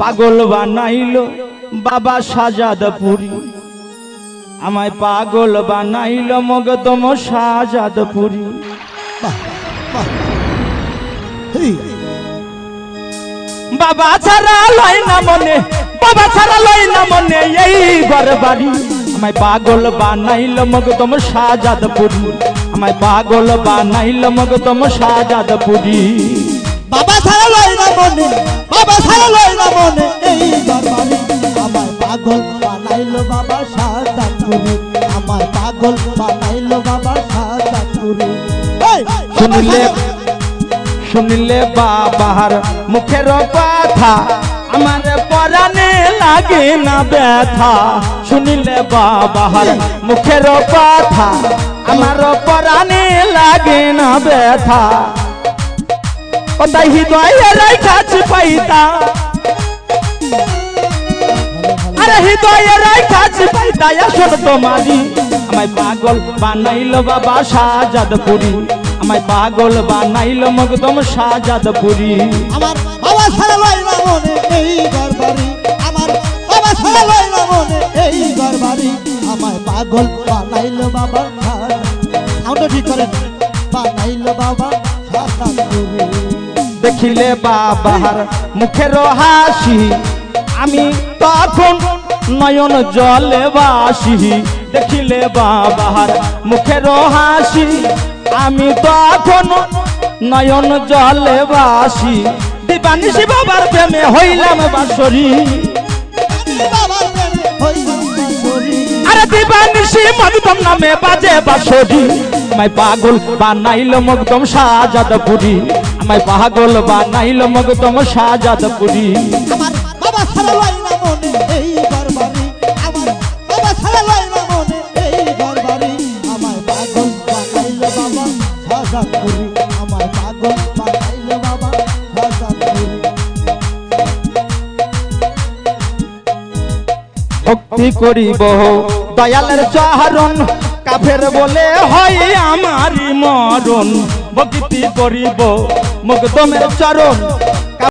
পাগল বানাইলো বাবা সাজাদপুরি। আমায় পাগল বানাইলো মগদম বাহ এই বাবা ছাড়া লয় না মনে বাবা ছাড়া লয় না মনে এই ঘর বাড়ি। আমায় পাগল বানাইল মগদম সাজাদপুরি। আমায় পাগল বানাইল মগদম সাজাদপুরি। বাবা ছাড়া লয় না মনে বাবা ছাড়া লয় না মনে। এই দরবারে আমার পাগল বানাইলো বাবা সাজাদপুরি আমার পাগল বানাইলো বাবা সাজাদপুরি এই শুনলে শুনলে বাবার মুখের কথা আমার পরাণে লাগে না ব্যথা। শুনিলে বাবার মুখের কথা আমার পরাণে লাগে না ব্যথা। কোথায় হৃদয়ের কাছ পাইতা। আরে হৃদয়ের কাছ পাইতা আসল তোমারি আমায় পাগল বানাইলো বাবা সাজাদপুরি। আমায় পাগল বানাইলো মগদম সাজাদপুরি। আমার বাবা লয় মনে এই দরবারে আমার বাবা লয় মনে এই দরবারে আমায় পাগল বানাইলো বাবা সাউন্ডটা ঠিক করেন বানাইলো বাবা সাজাদপুরি। দেখিলে বাবার মুখের হাসি। আমি তখন নয়ন জলে বাসি। দেখিলে বাবার মুখের হাসি। আমি তখন নয়ন জলে বাসি। দিবানিসি বাবার প্রেমে হইলাম বাসরি দিবানিসি মগদম নামে বাজে বাসরি। আমায় পাগল বানাইল মগদম সাজাদপুরি। আমায় পাগল বানাইল মগদম সাজাদপুরি। বাবা ছাড়া লয় না মনে এই দরবারে আমার বাবা ছাড়া লয় না মনে এই দরবারে আমায় পাগল বানাইলো বাবা সাজাদপুরি। আমায় পাগল বানাইলো বাবা সাজাদপুরি। ভক্তি করিব। দয়ালের চরণ কাফের বলে হয় আমার মরণ। ভক্তি করিব মগদমের চরণ